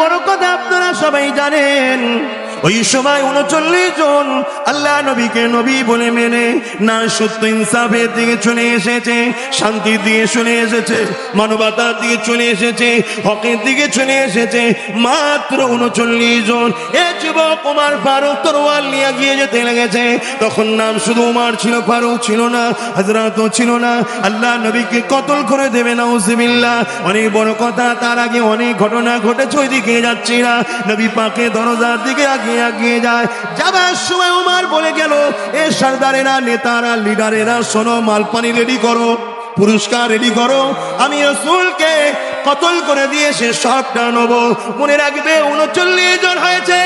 বড় কথা আপনারা সবাই জানেন। ওই সময় উনচল্লিশ জন আল্লাহ নবীকে নবী বলে মেনে না সত্য ইনসাফের দিকে চলে এসেছে, শান্তির দিকে চলে এসেছে, মানবতার দিকে চলে এসেছে, হকের দিকে চলে এসেছে, মাত্র উনচল্লিশ জন। এ যুবক উমার ফারুক তরোয়াল নিয়ে গিয়ে যেতে লেগেছে। তখন নাম শুধু উমার ছিল, ফারুক ছিল না হজরতও ছিল না। আল্লাহ নবীকে কতল করে দেবে না উসবিল্লা অনেক বড় কথা, তার আগে অনেক ঘটনা ঘটেছে ওই দিকে যাচ্ছি না। নবী পাকে দরজার দিকে আগিয়ে আগিয়ে যায় যাবার সময় উমার বলে গেল, এ সর্দারেরা, নেতারা, লিডারেরা, শোনো, মালপানি রেডি করো, পুরস্কার রেডি করো। আমি রসুলকে কতল করে দিয়ে সে সবটা নেব? মনে রাখবে উনচল্লিশ জন হয়েছে,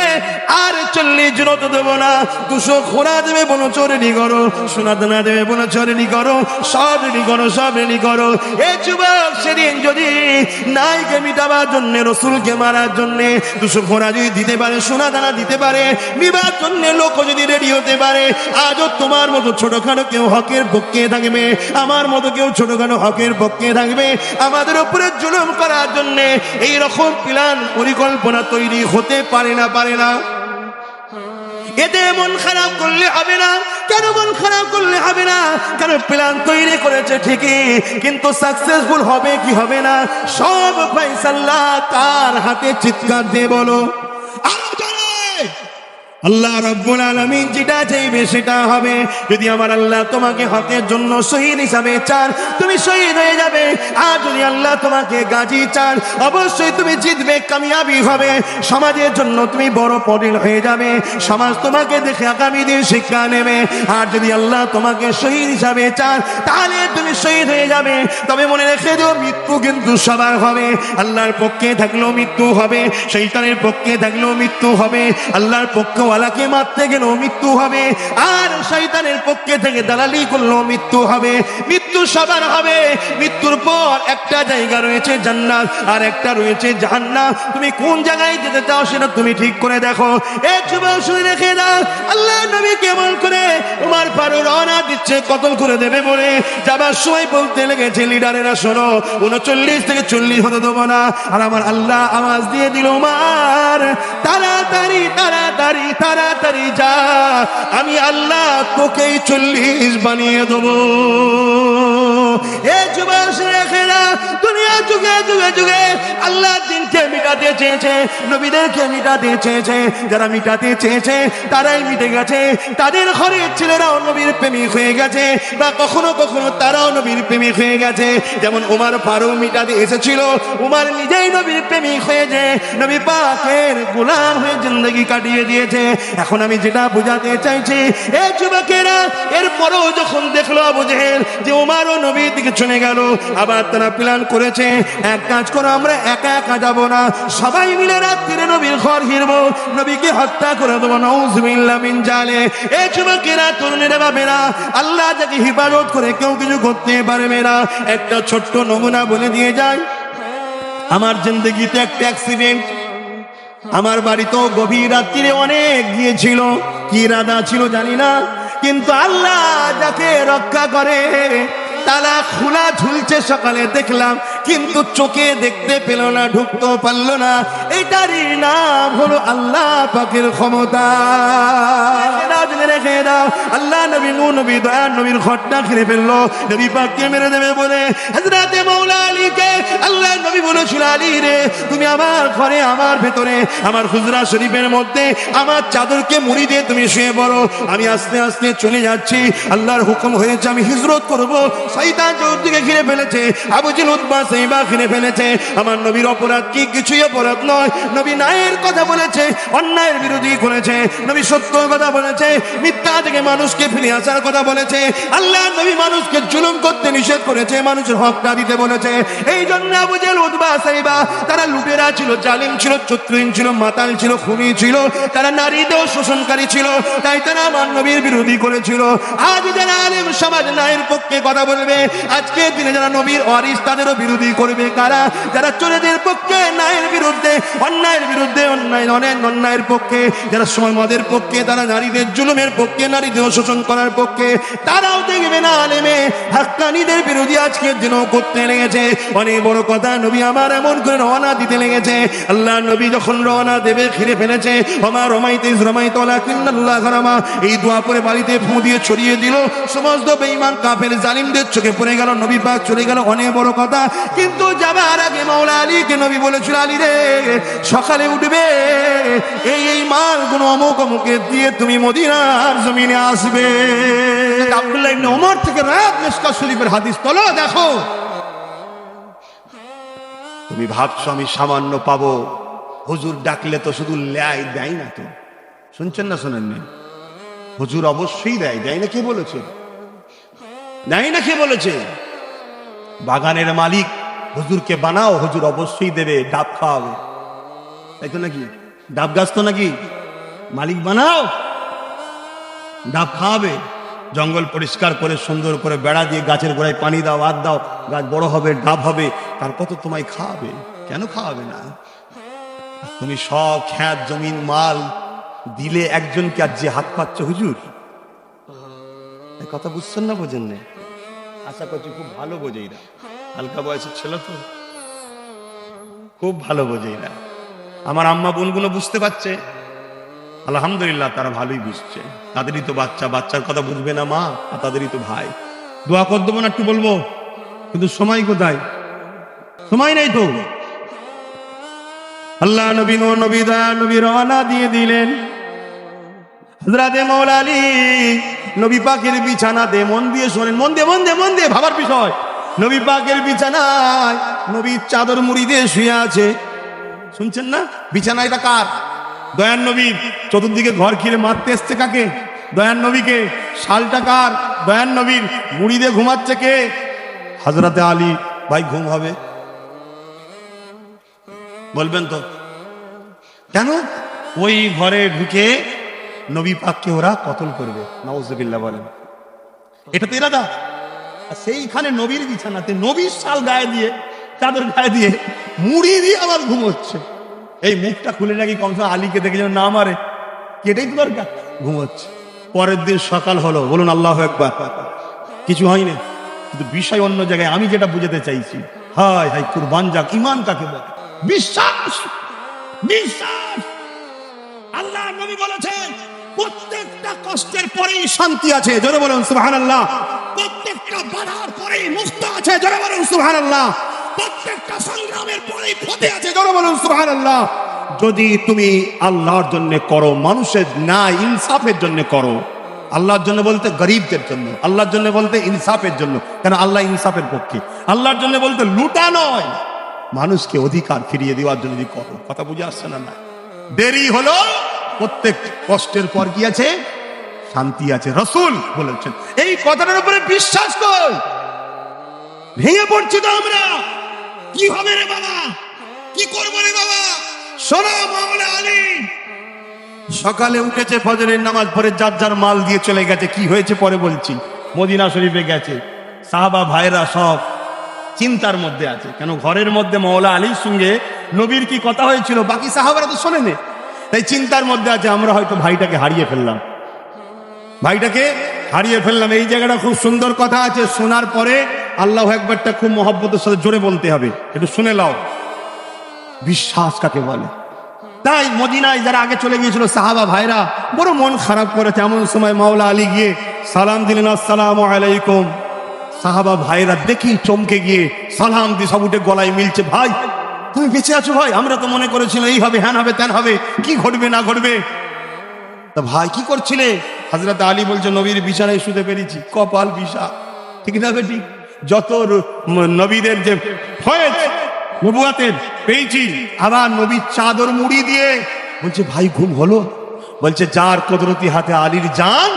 আর চল্লিশ জন তো দেবো না। দুশো খোরা দেবে বলো রেডি করো। সোনা দানা দেবে বলো রেডি করো। সব রেডি করো সব রেডি করো। এ যুবক, সেদিন যদি নাইকে মিটাবার জন্য, রসুলকে মারার জন্য দুশো খোরা যদি দিতে পারে সোনা দানা দিতে পারে নিবার জন্য লোক যদি রেডি হতে পারে, আজও তোমার মতো ছোটখাটো কেউ হকের পক্ষে থাকবে। আমার মতো কেউ ছোটখাটো হকের পক্ষে থাকবে। আমাদের উপরে জুলুম করার জন্য এই রকম প্ল্যান, পরিকল্পনা তৈরি হতে পারে না পারে না। এতে মন খারাপ করলে হবে না, কেন মন খারাপ করলে হবে না? কেন প্ল্যান তৈরি করেছে ঠিকই, কিন্তু সাকসেসফুল হবে কি হবে না? সব ফয়সাল্লা তার হাতে চিৎকার দিয়ে বলো! আল্লাহ রব্বুল আলমিন যেটা চাইবে সেটা হবে। যদি আমার আল্লাহ তোমাকে হকের জন্য শহীদ হিসাবে চান, তুমি শহীদ হয়ে যাবে। আর যদি আল্লাহ তোমাকে গাজী চান, অবশ্যই তুমি জিতবে, কামিয়াবি হবে। সমাজের জন্য তুমি বড় পডিল হয়ে যাবে। সমাজ তোমাকে দেখে আগামী দিন শিক্ষা নেবে। আর যদি আল্লাহ তোমাকে শহীদ হিসাবে চান, তাহলে তুমি শহীদ হয়ে যাবে। তবে মনে রেখে দিও, মৃত্যু কিন্তু সবার হবে। আল্লাহর পক্ষে থাকলেও মৃত্যু হবে শৈতানের পক্ষে থাকলেও মৃত্যু হবে। আল্লাহর পক্ষে ওয়ালাকে মারতে গেলেও মৃত্যু হবে। আর শৈতানের পক্ষে থেকে দালালি করলেও মৃত্যু হবে। মৃত্যু সবার হবে। মৃত্যুর পর একটা জায়গা রয়েছে জান্নাত, আর একটা রয়েছে জাহান্নাম। তুমি কোন জায়গায় যেতে চাও সেটা তুমি ঠিক করে দেখো। শুনে রেখে দাও। আল্লাহ নবী কেমন করে তোমার পারো রওনা দিচ্ছে, কতল করে দেবে বলে। যাবার সময় বলতে লেগেছে, লিডারেরা, শোনো, উনচল্লিশ থেকে চল্লিশ হতে দেবো না। আর আমার আল্লাহ আওয়াজ দিয়ে দিল মার তাড়াতাড়ি তাড়াতাড়ি যা আমি আল্লাহ তোকেই চল্লিশ বানিয়ে দেবো। যারা মিটাতে চেয়েছে, তারাই মিটে গেছে। তাদের ছেলেরাও নবীর প্রেমিক হয়ে গেছে, বা কখনো কখনো তারাও নবীর প্রেমিক হয়ে গেছে। যেমন উমার ফারুক মিটাতে এসেছিল, উমার নিজেই নবীর প্রেমিক হয়েছে নবী পাকের গোলাম হয়ে জিন্দগি কাটিয়ে দিয়েছে। এখন আমি যেটা বোঝাতে চাইছি, এ যুবকেরা, এরপরেও যখন দেখল জেহেল যে উমারও নবীর দিকে গেল। আবার তারা প্ল্যান করেছে, এক কাজ করো, আমরা একা একা যাব না। সবাই মিলে রাত্রিরে নবীর ঘর ঘিরবো নবীকে হত্যা করে দেবো নৌজবিল্লা জালে। এ যুবকেরা, তরুণীরা ভাবেরা আল্লাহ যাকে হিফাজত করে কেউ কিছু করতে পারবে না। একটা ছোট্ট নমুনা বলে দিয়ে যায়, আমার জিন্দগিতে একটা অ্যাক্সিডেন্ট আমার বাড়িতেও গভীর রাত্রিরে অনেক গিয়েছিল। কি রাধা ছিল জানি না। কিন্তু আল্লাহ যাকে রক্ষা করে তালা খোলা ঝুলছে সকালে দেখলাম কিন্তু চোখে দেখতে পেল না ঢুকতেও পারল না। এটারই নাম হলো আল্লাহ পাকের ক্ষমতা। রেখে দাও। আল্লাহ নবী নূ নবী দয়ার নবীর ঘটনা ঘিরে ফেলল। নবী পাককে মেরে দেবে বলে হজরতে মৌলা আলীকে আল্লাহ নবী বলেছিল, আলী রে, তুমি আমার ঘরে, আমার ভেতরে, আমার হুজরা শরীফের মধ্যে, আমার চাদরকে মুড়ি দিয়ে তুমি শুয়ে পড়ো। আমি আস্তে আস্তে চলে যাচ্ছি। আল্লাহর হুকুম হয়েছে, আমি হিজরত করব। শয়তান চৌদিকে ঘিরে ফেলেছে। আবু জিল উদ্বা সেইবা ঘিরে ফেলেছে। আমার নবীর অপরাধ কি? কিছুই অপরাধ নয়। নবী নায়ের কথা বলেছে, অন্যায়ের বিরোধী করেছে, নবী সত্য কথা বলেছে, মিথ্যা থেকে মানুষকে ফিরে আসার কথা বলেছে, আল্লাহ নবী মানুষকে জুলুম করতে নিষেধ করেছে, মানুষের হকটা দিতে বলেছে। এই জন্য আবু জেল উদ্বা সাইবা, তারা লুটেরা ছিল, জালিম ছিল চত্রিন ছিল, মাতাল ছিল, খুনি ছিল, তারা নারীদেরও শোষণকারী ছিল, তাই তারা আমার নবীর বিরোধী করেছিল। আজ যারা আলেম সমাজ নায়ের পক্ষে কথা বলবে আজকে দিনে যারা নবীর অরিস তাদেরও বিরোধী করবে কারা? যারা চোরেদের পক্ষে নায়ের বিরুদ্ধে অন্যায়ের বিরুদ্ধে, অন্যায় অনেক অন্যায়ের পক্ষে, যারা সময় মদের পক্ষে, তারা নারীদের জুলুমের পক্ষে, নারীদের শোষণ করার পক্ষে, তারাও দেখবে না আলেমে। হাক্কানিদের বিরোধী আজকের দিনও করতে লেগেছে। অনেক বড় কথা, নবী আমার এমন করে রওনা দিতে লেগেছে। আল্লাহ নবী যখন রওনা দেবে, ঘিরে ফেলেছে। আমার রমাইতে রমাইতে আল্লাহ ঘরামা এই দোয়া পরে বাড়িতে ফু দিয়ে ছড়িয়ে দিল। সমস্ত বেঈমান কাফের জালিমদের চোখে পড়ে গেল, নবী পাক চলে গেল। অনেক বড় কথা। কিন্তু যাবার আগে মাওলা আলীকে নবী বলেছিল, আলী রে সকালে উঠবে। এই এই মাল মালগুলো অমুক অমুকে দিয়ে তুমি মদিনার জমিনে আসবে। আব্দুল্লাহ ইবনে ওমর থেকে রায়াত মিসকাত শরীফের হাদিস তোলো দেখো। তুমি ভাবছ আমি সামান্য পাবো। হুজুর ডাকলে তো শুধু ল্যায় দেয় না তো। শুনছেন না শোনেননি হুজুর অবশ্যই দেয় দেয় না কে বলেছে? দেয় না কে বলেছে? বাগানের মালিক হুজুরকে বানাও হুজুর অবশ্যই দেবে ডাব খাওয়াবে। তাই তো নাকি? ডাব গাছ তো নাকি? মালিক বানাও। ডাব খাওয়াবে। জঙ্গল পরিষ্কার করে, সুন্দর করে বেড়া দিয়ে গাছের গোড়ায় পানি দাও, আদ দাও। গাছ বড় হবে, ডাব হবে, তারপর তো তোমায় খাওয়াবে। কেন খাওয়াবে না? তুমি সব খ্যাত, জমিন, মাল দিলে একজনকে আর যে হাত পাচ্ছ, হুজুর? কথা বুঝছেন না বোঝেন না আশা করছি খুব ভালো বোঝেই না হালকা বয়সের ছেলে তো। খুব ভালো বোঝেই না আমার আম্মা বোনগুলো বুঝতে পারছে। আলহামদুলিল্লাহ, তারা ভালোই বুঝছে। তাদেরই তো বাচ্চা, বাচ্চার কথা বুঝবে না মা, আর তাদেরই তো ভাই। দোয়া কর দেবো না, একটু বলব, কিন্তু সময় কোথায়? সময় নেই তো। আল্লাহ নবী নো নবী দয়া, নবী রওনা দিয়ে দিলেন। হজরাতে মৌলা আলী নবী পাকের বিছানাতে মন দিয়ে শোনেন, মন দিয়ে মন দিয়ে মন দিয়ে, ভাবার বিষয়। নবী পাকের বিছানায় নবীর চাদর মুড়ি দিয়ে শুয়ে আছে। শুনছেন না? বিছানা এটা কার? দয়ান নবীর চতুর্দিকে ঘর ঘিরে মারতে এসছে কাকে? দয়ান নবীকে। শালটা কার? দয়ান নবীর মুড়ি দিয়ে ঘুমাচ্ছে কে? হাজরাতে আলী ভাই ঘুম হবে? বলবেন তো। কেন? ওই ঘরে ঢুকে নবী পাককে ওরা কতল করবে। নওয়াজবিল্লাহ বলেন। এটা তো ইরাদা। সেইখানে নবীর বিছানাতে নবীর শাল গায়ে দিয়ে চাদর গায়ে দিয়ে মুড়ি দিয়ে আবার ঘুমোচ্ছে এই মুখটা খুলে নাকি কমসে আলীকে দেখে যেন না মারে। কেটেই তো দরকার ঘুমোচ্ছে পরের দিন সকাল হলো, বলুন আল্লাহ একবার কিছু হয়নি, কিন্তু বিষয় অন্য জায়গায় আমি যেটা বুঝাতে চাইছি, হায় হায় কুরবান যাক ইমান কাকে বলে? বিশ্বাস! বিশ্বাস! আল্লাহ নবী বলেছেন, প্রত্যেকটা কষ্টের পরেই শান্তি আছে, জোরে বলুন সুবহানাল্লাহ। প্রত্যেকটা বাধার পরেই মুক্ত আছে, জোরে বলুন সুবহানাল্লাহ। প্রত্যেকটা সংগ্রামের পরেই ফতে আছে। সুবহানাল্লাহ। যদি তুমি আল্লাহর জন্য করো, মানুষের না, ইনসাফের জন্য করো, আল্লাহর জন্য বলতে গরিবদের জন্য, আল্লাহর জন্য বলতে ইনসাফের জন্য, কেন আল্লাহ ইনসাফের পক্ষে? আল্লাহর জন্য বলতে লুটা নয়। মানুষকে অধিকার ফিরিয়ে দেওয়ার জন্য যদি করো, কথা বুঝে আসছে না না? দেরি হলো, প্রত্যেক কষ্টের পর কি আছে? শান্তি আছে। রসুল বলেছেন, এই কথাটার উপরে বিশ্বাস কর। ভেঙে পড়ছি তো আমরা। কি হবে রে বাবা? কি করব রে বাবা? শোনো মাওলা আলী। সকালে উঠেছে ফজরের নামাজ, পরে যার যার মাল দিয়ে চলে গেছে, কি হয়েছে পরে বলছি। মদিনা শরীফে গেছে, সাহাবা ভাইরা সব চিন্তার মধ্যে আছে। কেন ঘরের মধ্যে মৌলা আলীর সঙ্গে নবীর কি কথা হয়েছিল, বাকি সাহাবারা তো শোনেনি। তাই চিন্তার মধ্যে আছে, আমরা হয়তো ভাইটাকে হারিয়ে ফেললাম। ভাইটাকে হারিয়ে ফেললাম, এই জায়গাটা খুব সুন্দর কথা আছে, শোনার পরে আল্লাহ একবারটা খুব মহব্বতের সাথে জোরে বলতে হবে। একটু শুনে লাও বিশ্বাস কাকে বলে? তাই মদিনায় যারা আগে চলে গিয়েছিল, সাহাবা ভাইরা, বড় মন খারাপ করেছে এমন সময় মাওলা আলী গিয়ে সালাম দিলেন, আসসালাম আলাইকুম। সাহাবা ভাইরা দেখি চমকে গিয়ে সালাম দিয়ে সব উঠে গলায় মিলছে, ভাই, তুমি বেঁচে আছো ভাই, আমরা তো মনে করেছিলাম এই হবে, হ্যান হবে, ত্যান হবে, কি ঘটবে, না ঘটবে? তা ভাই কি করছিলে? হাজরত আলী বলছে, নবীর বিছানায় শুতে পেরেছি, কপাল বিশা ঠিক না বেটি? যত নবীদের যে ফয়েজ, নবুয়াতের পেয়েছি আবার নবীর চাদর মুড়ি দিয়ে বলছে, ভাই, ঘুম হলো? বলছে, যার কদরতি হাতে আলীর যান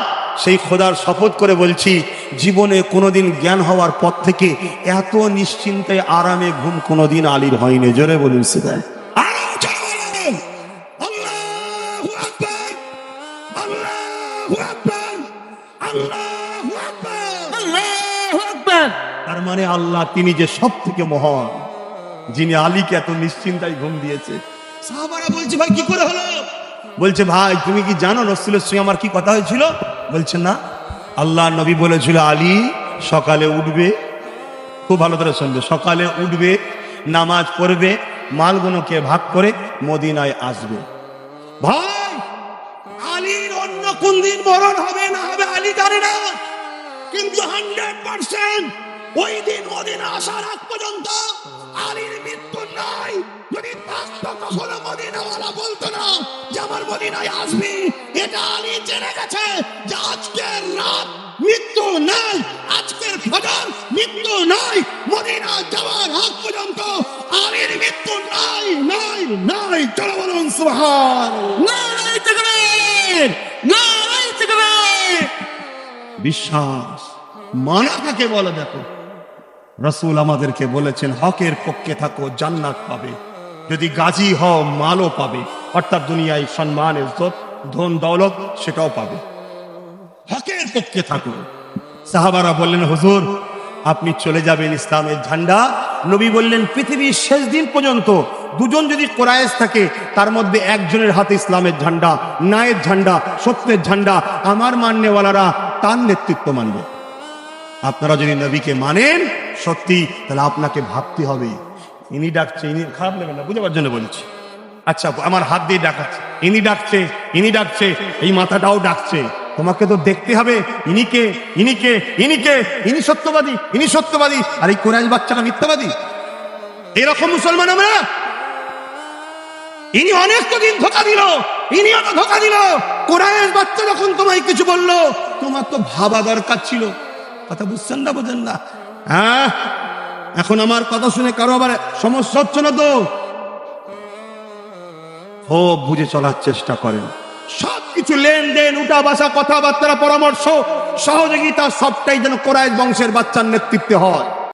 সেই খোদার শপথ করে বলছি, জীবনে কোনোদিন জ্ঞান হওয়ার পর থেকে এত নিশ্চিন্তে আরামে ঘুম কোনোদিন আলীর হয়নি। জোরে বলুন বলুন। আল্লাহু মানে আল্লাহ, তিনি যে সব থেকে মহান, যিনি আলীকে এত নিশ্চিন্তায় ঘুম দিয়েছে। বলছে, ভাই, কি করে হলো? বলছে, ভাই, তুমি কি জানো রসুলের সঙ্গে আমার কি কথা হয়েছিল? বলছে, না। আল্লাহ নবী বলেছিল, আলী, সকালে উঠবে। খুব ভালো করে শুনবে, সকালে উঠবে, নামাজ পড়বে, মালগুলোকে ভাগ করে মদিনায় আসবে। ভাই, আলীর অন্য কোন দিন মরণ হবে না হবে আলী জানে না, কিন্তু হান্ড্রেড পার্সেন্ট ওই দিন মদিনা আসার আগ পর্যন্ত আলীর মৃত্যু নাই যদি থাকতো কখনো মদিনাওয়ালা বলতো না যে আমার মদিনায় আসবি, এটা আলী জেনে গেছে যে আজকের রাত মৃত্যু নাই, আজকের ফজর মৃত্যু নাই, মদিনা যাওয়ার আগ পর্যন্ত আলীর মৃত্যু নাই নাই নাই চলো বলুন, সুবহান নারায়ে তাকবীর! নারায়ে তাকবীর! বিশ্বাস, মানা কাকে বলে দেখো রসুল আমাদেরকে বলেছেন, হকের পক্ষে থাকো, জান্নাত পাবে। যদি গাজী হও, মালও পাবে। অর্থাৎ দুনিয়ায় সম্মান ধন, দৌলত, সেটাও পাবে। হকের পক্ষে থাকো। সাহাবারা বললেন, হুজুর, আপনি চলে যাবেন ইসলামের ঝান্ডা। নবী বললেন, পৃথিবীর শেষ দিন পর্যন্ত দুজন যদি কোরআশ থাকে, তার মধ্যে একজনের হাতে ইসলামের ঝান্ডা, ন্যায়ের ঝান্ডা, সত্যের ঝান্ডা, আমার মান্যওয়ালারা তার নেতৃত্ব মানবে। আপনারা যদি নবীকে মানেন সত্যি, তাহলে আপনাকে ভাবতে হবে। ইনি ডাকছে, ইনি খারাপ নেবেন না, বুঝাবার জন্য বলছি। আচ্ছা আমার হাত দিয়ে ডাকাচ্ছে। ইনি ডাকছে ইনি ডাকছে, এই মাথাটাও ডাকছে। তোমাকে তো দেখতে হবে ইনিকে ইনিকে ইনিকে ইনি সত্যবাদী ইনি সত্যবাদী, আর এই কোরআন বাচ্চাটা মিথ্যাবাদী। এরকম মুসলমান আমরা? ইনি অনেক তো দিন ধোকা দিল ইনিও তো ধোকা দিল। কোরআনের বাচ্চা যখন তোমায় কিছু বলল, তোমার তো ভাবা দরকার ছিল। কথা বুঝছেন না, বোঝেন না। হ্যাঁ? এখন আমার কথা শুনে কারও আবার সমস্যা হচ্ছে না তো? খুব বুঝে চলার চেষ্টা করেন। সব কিছু লেনদেন উঠা বাসা কথাবার্তা পরামর্শ, সহযোগিতা সবটাই যেন কোরআ বংশের বাচ্চার নেতৃত্বে হয়।